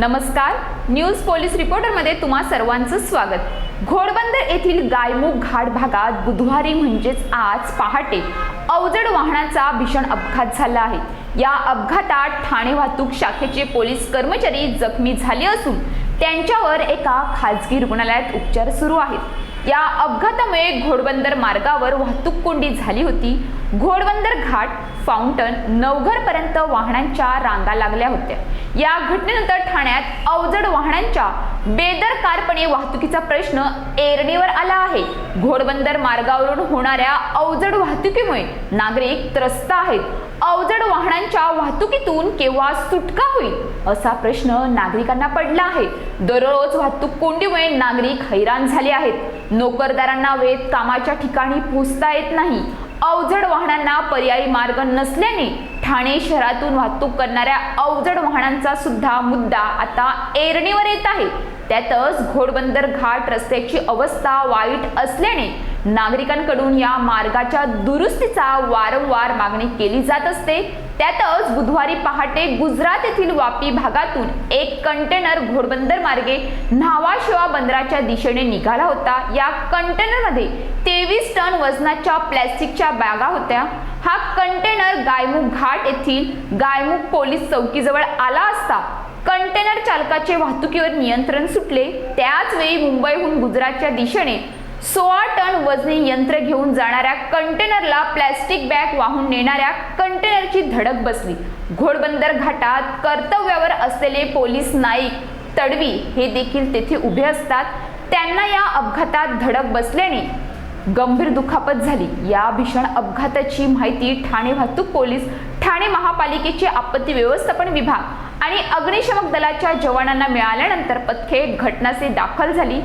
नमस्कार. News police रिपोर्टरमध्ये तुम्हा सर्वांचं स्वागत. घोडबंदर येथील गायमुख घाट भागात बुधवारी म्हणजेच आज पहाटे अवजड वाहनाचा भीषण अपघात झाला आहे. या अपघातात ठाणे वाहतूक शाखेचे पोलीस कर्मचारी जखमी झाले असून त्यांच्यावर एका खाजगी रुग्णालयात उपचार सुरू आहेत. या अपघातामुळे घोडबंदर मार्गावर वाहतूक कोंडी झाली होती. घोडबंदर घाट फाउंटन नवघरपर्यंत वाहनांच्या रांगा लागल्या होत्या. या घटनेनंतर ठाण्यात अवजड वाहनांच्या बेदरकारपणे वाहतुकीचा प्रश्न एरणीवर आला आहे. घोडबंदर मार्गावरून होणाऱ्या अवजड वाहतुकीमुळे नागरिक त्रस्त आहेत. अवजड वाहनांच्या वाहतुकीतून केव्हा सुटका होईल असा प्रश्न नागरिकांना पडला आहे. दररोज वाहतूक कोंडीमुळे नागरिक हैराण झाले आहेत. नोकरदारांना वेळेत कामाच्या ठिकाणी पोहोचता येत नाही. अवजड वाहनांना पर्यायी मार्ग नसल्याने ठाणे शहरातून वाहतूक करणाऱ्या अवजड वाहनांचा सुद्धा मुद्दा आता एरणीवर येत आहे. त्यातच घोडबंदर घाट रस्त्याची अवस्था वाईट असल्याने नागरिकांकडून या मार्गाच्या दुरुस्तीचा वारंवार मागणी केली जात असते. त्यातच बुधवारी पहाटे गुजरात येथील वापी भागातून एक कंटेनर घोडबंदर मार्गे न्हावाशिवा बंदराच्या दिशेने निघाला होता. या कंटेनरमध्ये तेवीस टन वजनाच्या प्लॅस्टिकच्या बॅगा होत्या. हा कंटेनर गायमुख घाट येथील गायमुख पोलीस चौकीजवळ आला असता कंटेनर चालकाचे वाहतुकीवर नियंत्रण सुटले. त्याच वेळी मुंबईहून गुजरातच्या दिशेने सोळा टन वजनी यंत्र घेऊन जाणाऱ्या कंटेनरला प्लॅस्टिक बॅग वाहून नेणाऱ्या कंटेनरची धडक बसली. घोडबंदर घाटात कर्तव्यावर असलेले पोलीस नाईक तडवी हे देखील तेथे उभे असतात. त्यांना या अपघातात धडक बसल्याने गंभीर दुखापत झाली. या भीषण अपघाताची माहिती ठाणे वाहतूक पोलीस ठाणे महापालिकेचे आपत्ती व्यवस्थापन विभाग आणि अग्निशमक दलाच्या जवानांना मिळाल्यानंतर पथके घटनास्थळी दाखल झाली.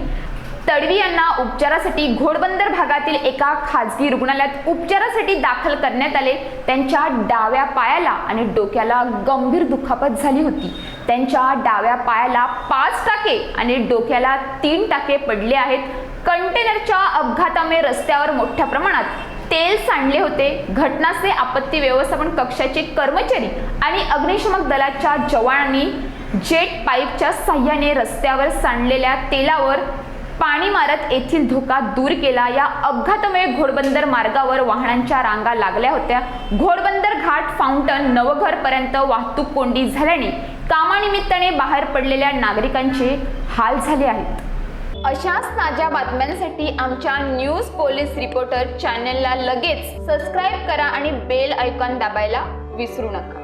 तडवी यांना उपचारासाठी घोडबंदर भागातील एका खाजगी रुग्णालयात उपचारासाठी दाखल करण्यात आले. त्यांच्या डाव्या पायाला आणि डोक्याला गंभीर दुखापत झाली होती. त्यांच्या डाव्या पायाला पाच टाके आणि डोक्याला तीन टाके पडले आहेत. कंटेनरच्या अपघातामुळे रस्त्यावर मोठ्या प्रमाणात तेल सांडले होते. घटनास्थळी आपत्ती व्यवस्थापन कक्षाचे कर्मचारी आणि अग्निशमक दलाच्या जवानांनी जेट पाईपच्या साह्याने रस्त्यावर सांडलेल्या तेलावर पाणी मारत येथील धोका दूर केला. या अपघातामुळे घोडबंदर मार्गावर वाहनांच्या रांगा लागल्या होत्या. घोडबंदर घाट फाउंटन नवघर पर्यंत वाहतूक कोंडी झाल्याने कामानिमित्ताने बाहेर पडलेल्या नागरिकांचे हाल झाले आहेत. अशाच ताज्या बातम्यांसाठी आमच्या न्यूज पोलीस रिपोर्टर चॅनलला लगेच सबस्क्राईब करा आणि बेल ऐकॉन दाबायला विसरू नका.